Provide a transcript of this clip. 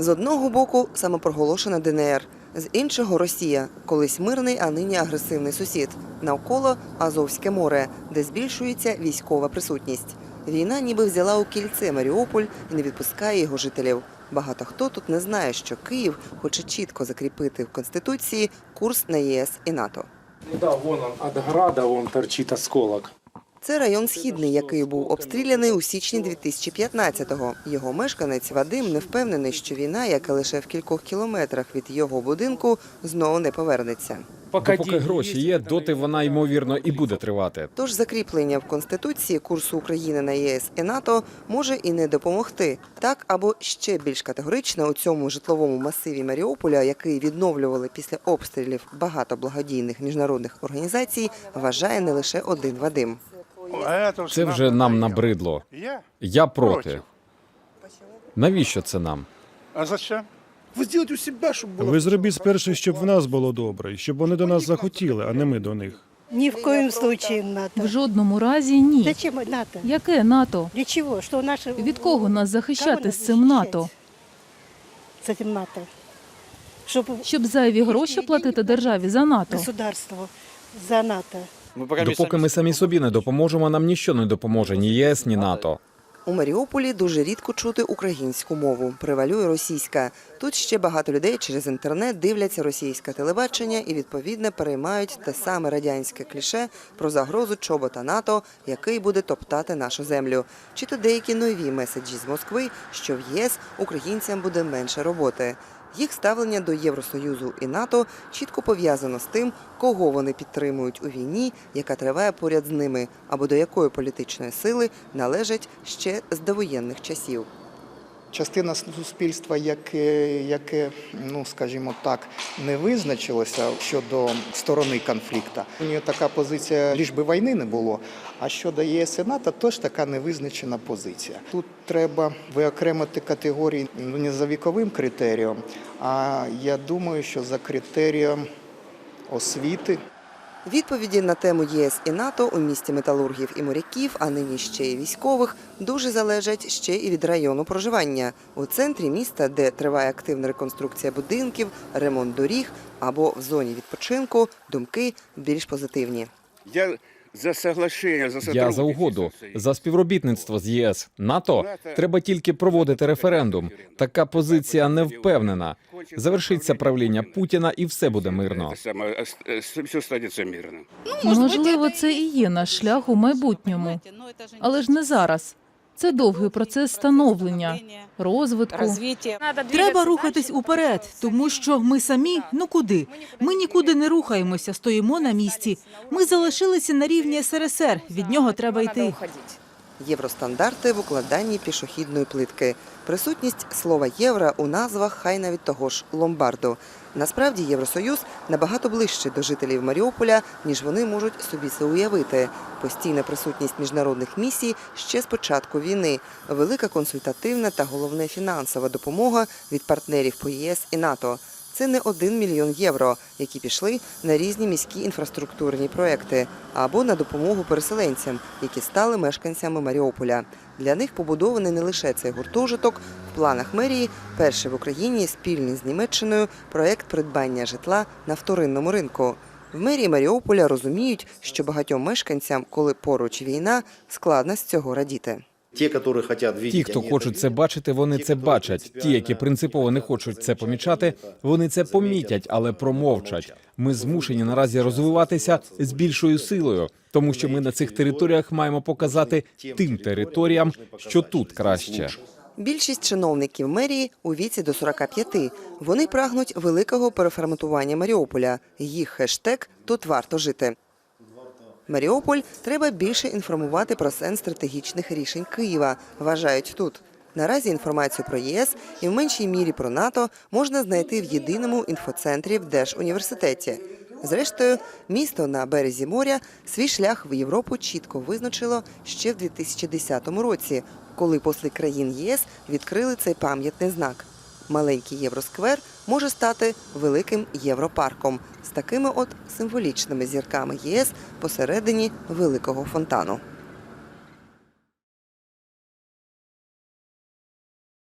З одного боку самопроголошена ДНР, з іншого Росія, колись мирний, а нині агресивний сусід. Навколо Азовське море, де збільшується військова присутність. Війна ніби взяла у кільце Маріуполь і не відпускає його жителів. Багато хто тут не знає, що Київ хоче чітко закріпити в конституції курс на ЄС і НАТО. Ну да, вон он, от града вон торчит осколок. Це район Східний, який був обстріляний у січні 2015-го. Його мешканець Вадим не впевнений, що війна, яка лише в кількох кілометрах від його будинку, знову не повернеться. Допоки гроші є, доти вона ймовірно і буде тривати. Тож закріплення в конституції курсу України на ЄС і НАТО може і не допомогти. Так або ще більш категорично у цьому житловому масиві Маріуполя, який відновлювали після обстрілів багато благодійних міжнародних організацій, вважає не лише один Вадим. Це вже нам набридло. Я? Я проти. Навіщо це нам? А зачем? Ви зробіть у себе, щоб було. Ви зробіть спершу, щоб в нас було добре, щоб вони до нас захотіли, а не ми до них. Ни в коем случае НАТО. В жодному разі ні. Зачем НАТО? Яке НАТО? Для чего? Что наши... Від кого нас захищати з цим НАТО? С этим НАТО. Чтобы Щоб зайві гроші платити державі за НАТО. государство за НАТО. Допоки ми самі собі не допоможемо, нам ніщо не допоможе ні ЄС, ні НАТО. У Маріуполі дуже рідко чути українську мову. Превалює російська. Тут ще багато людей через інтернет дивляться російське телебачення і відповідно переймають те саме радянське кліше про загрозу чобота НАТО, який буде топтати нашу землю. Чи то деякі нові меседжі з Москви, що в ЄС українцям буде менше роботи. Їх ставлення до Євросоюзу і НАТО чітко пов'язано з тим, кого вони підтримують у війні, яка триває поряд з ними, або до якої політичної сили належать ще з довоєнних часів. Частина суспільства, яке, яке, ну скажімо так, не визначилося щодо сторони конфлікту. У нього така позиція, ліж би війни не було. А щодо ЄС і НАТО, теж така невизначена позиція. Тут треба виокремити категорії не за віковим критерієм, а я думаю, що за критерієм освіти. Відповіді на тему ЄС і НАТО у місті металургів і моряків, а нині ще й військових, дуже залежать ще і від району проживання. У центрі міста, де триває активна реконструкція будинків, ремонт доріг або в зоні відпочинку, думки більш позитивні. Я за соглашення за Я за угоду, за співробітництво з ЄС. НАТО треба тільки проводити референдум. Така позиція не впевнена. Завершиться правління Путіна і все буде мирно. Останется мирным. Можливо, це і є наш шлях у майбутньому, але ж не зараз. Це довгий процес становлення, розвитку. Треба рухатись уперед, тому що ми самі ну куди? Ми нікуди не рухаємося, стоїмо на місці. Ми залишилися на рівні СРСР. Від нього треба йти. Євростандарти в укладанні пішохідної плитки. Присутність слова євро у назвах хай навіть того ж ломбарду. Насправді Євросоюз набагато ближче до жителів Маріуполя, ніж вони можуть собі це уявити. Постійна присутність міжнародних місій ще з початку війни, велика консультативна та головне фінансова допомога від партнерів по ЄС і НАТО. Це не один мільйон євро, які пішли на різні міські інфраструктурні проекти або на допомогу переселенцям, які стали мешканцями Маріуполя. Для них побудований не лише цей гуртожиток. В планах мерії перший в Україні спільний з Німеччиною проект придбання житла на вторинному ринку. В мерії Маріуполя розуміють, що багатьом мешканцям, коли поруч війна, складно з цього радіти. Ті, які видеть, Ті, хто хочуть це бачити, вони це бачать. Ті, які принципово не хочуть це помічати, вони це помітять, але промовчать. Ми змушені наразі розвиватися з більшою силою, тому що ми на цих територіях маємо показати тим територіям, що тут краще. Більшість чиновників мерії у віці до 45. Вони прагнуть великого переформатування Маріуполя. Їх хештег тут варто жити. Маріуполь треба більше інформувати про сенс стратегічних рішень Києва. Вважають тут. Наразі інформацію про ЄС і в меншій мірі про НАТО можна знайти в єдиному інфоцентрі в Держуніверситеті. Зрештою, місто на березі моря свій шлях в Європу чітко визначило ще в 2010 році, коли посли країн ЄС відкрили цей пам'ятний знак. Маленький Євросквер може стати великим європарком з такими от символічними зірками ЄС посередині великого фонтану.